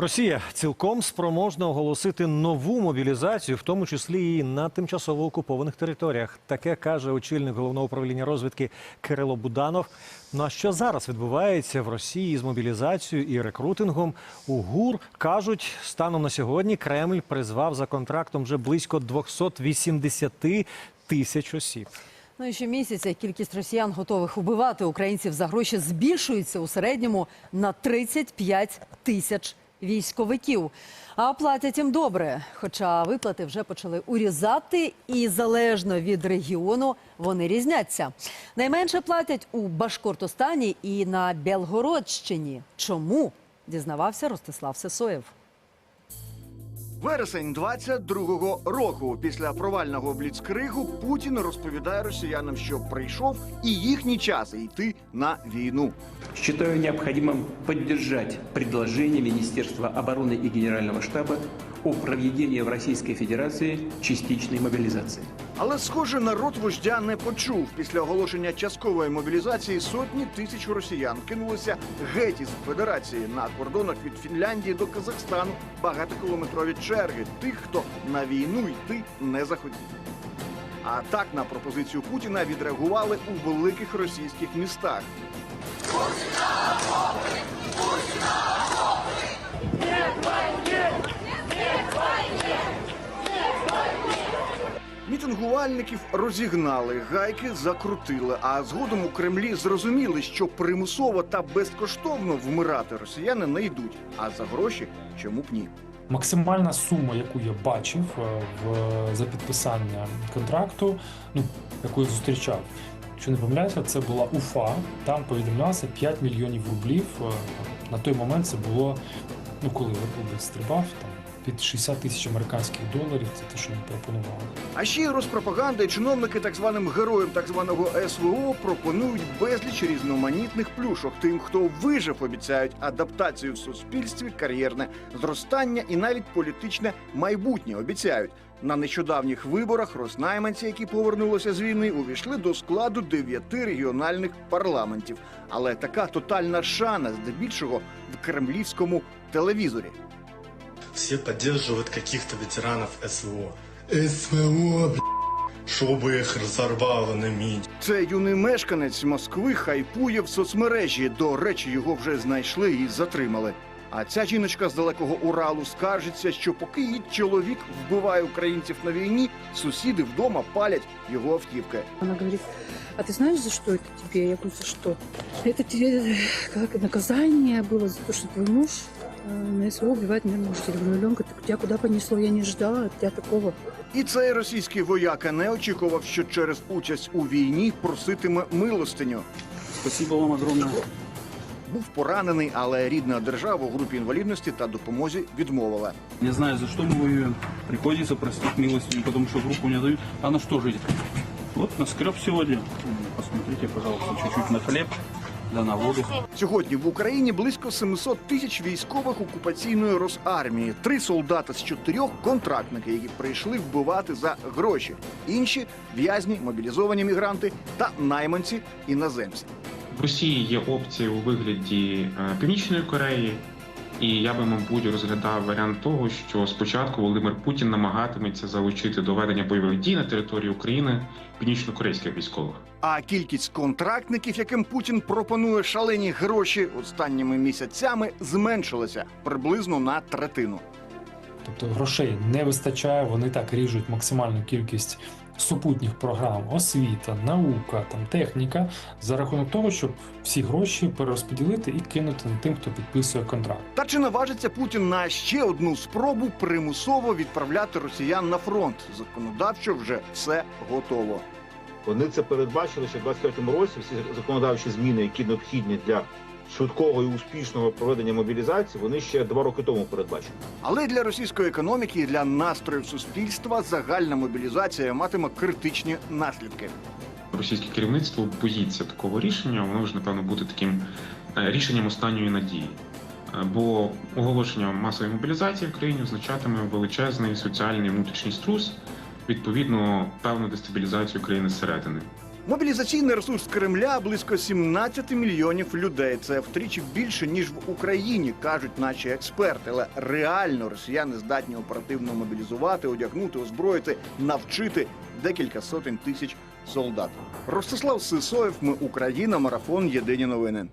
Росія цілком спроможна оголосити нову мобілізацію, в тому числі і на тимчасово окупованих територіях. Таке каже очільник головного управління розвідки Кирило Буданов. Ну а що зараз відбувається в Росії з мобілізацією і рекрутингом? У ГУР кажуть, станом на сьогодні Кремль призвав за контрактом вже близько 280 тисяч осіб. Ну і щомісяця кількість росіян, готових убивати українців за гроші, збільшується у середньому на 35 тисяч військовиків. А платять їм добре. Хоча виплати вже почали урізати, і залежно від регіону вони різняться. Найменше платять у Башкортостані і на Белгородщині. Чому? Дізнавався Ростислав Сесоєв. Вересень 22-го року після провального бліцкригу Путін розповідає росіянам, що прийшов і їхній час йти на війну. Считаю необходимым поддержать предложение Министерства обороны и Генерального штаба о проведении в Российской Федерации частичной мобилизации. Але, схоже, народ вождя не почув. Після оголошення часткової мобілізації сотні тисяч росіян кинулися геть із федерації на кордонах від Фінляндії до Казахстану багатокілометрові черги тих, хто на війну йти не захотів. А так на пропозицію Путіна відреагували у великих російських містах. Мітингувальників розігнали, гайки закрутили. А згодом у Кремлі зрозуміли, що примусово та безкоштовно вмирати росіяни не йдуть. А за гроші чому б ні? Максимальна сума, яку я бачив е, в за підписання контракту, ну яку я зустрічав. Якщо не помиляюся, це була УФА. Там повідомлялося 5 мільйонів рублів. Е, На той момент це було, ну коли рубль стрибав, там під 60 тисяч американських доларів. Це те, що їм пропонували. А ще розпропаганда і чиновники так званим героям так званого СВО пропонують безліч різноманітних плюшок. Тим, хто вижив, обіцяють адаптацію в суспільстві, кар'єрне зростання і навіть політичне майбутнє обіцяють. На нещодавніх виборах роснайманці, які повернулися з війни, увійшли до складу дев'яти регіональних парламентів. Але така тотальна шана здебільшого в кремлівському телевізорі Все поддерживают каких-то ветеранов СВО. СВО, бля, чтобы их разорвало на мить. Це юний мешканець Москви хайпує в соцмережі. До речі, його вже знайшли і затримали. А ця жіночка з далекого Уралу скаржиться, що поки її чоловік вбиває українців на війні, сусіди вдома палять його автівки. Она говорит, а ты знаешь, за что это тебе? Я говорю, за что? Это тебе э, как наказание было за то, что твой муж э, на СВО убивает мирных жителей. Я говорю, Аленка, так тебя куда понесло? Я не ждала от тебя такого. І цей російський вояка не очікував, що через участь у війні проситиме милостиню. Спасибо вам огромное. Був поранений, але рідна держава у групі інвалідності та допомозі відмовила. Не знаю, за что мы воюем. Приходится просить милостыню, потому что в руку не дают. А на что жить? Вот наскреб сегодня. Посмотрите, пожалуйста, чуть-чуть на хлеб, да на воду. Сьогодні в Україні близько 700 тисяч військових окупаційної Росармії. Три солдати з чотирьох контрактники, які прийшли вбивати за гроші. Інші в'язні, мобілізовані мігранти та найманці іноземці. В Росії є опції у вигляді е, Північної Кореї, і я би, мабуть, розглядав варіант того, що спочатку Володимир Путін намагатиметься залучити до ведення бойових дій на території України північно-корейських військових. А кількість контрактників, яким Путін пропонує шалені гроші, останніми місяцями зменшилася приблизно на третину. Тобто грошей не вистачає, вони так ріжуть максимальну кількість супутніх програм, освіта, наука, там техніка, за рахунок того, щоб всі гроші перерозподілити і кинути на тим, хто підписує контракт. Та чи наважиться Путін на ще одну спробу примусово відправляти росіян на фронт? Законодавчо вже все готово. Вони це передбачили ще в 23-му році. Всі законодавчі зміни, які необхідні для швидкого і успішного проведення мобілізації, вони ще два роки тому передбачені. Але для російської економіки і для настроїв суспільства загальна мобілізація матиме критичні наслідки. Російське керівництво боїться такого рішення, воно ж напевно буде таким е, рішенням останньої надії. Е, Бо оголошення масової мобілізації в країні означатиме величезний соціальний внутрішній струс, відповідно, певну дестабілізацію країни зсередини. Мобілізаційний ресурс Кремля близько 17 мільйонів людей. Це втричі більше ніж в Україні, кажуть наші експерти. Але реально росіяни здатні оперативно мобілізувати, одягнути, озброїти, навчити декілька сотень тисяч солдат. Ростислав Сисоєв. Ми Україна. Марафон. Єдині новини.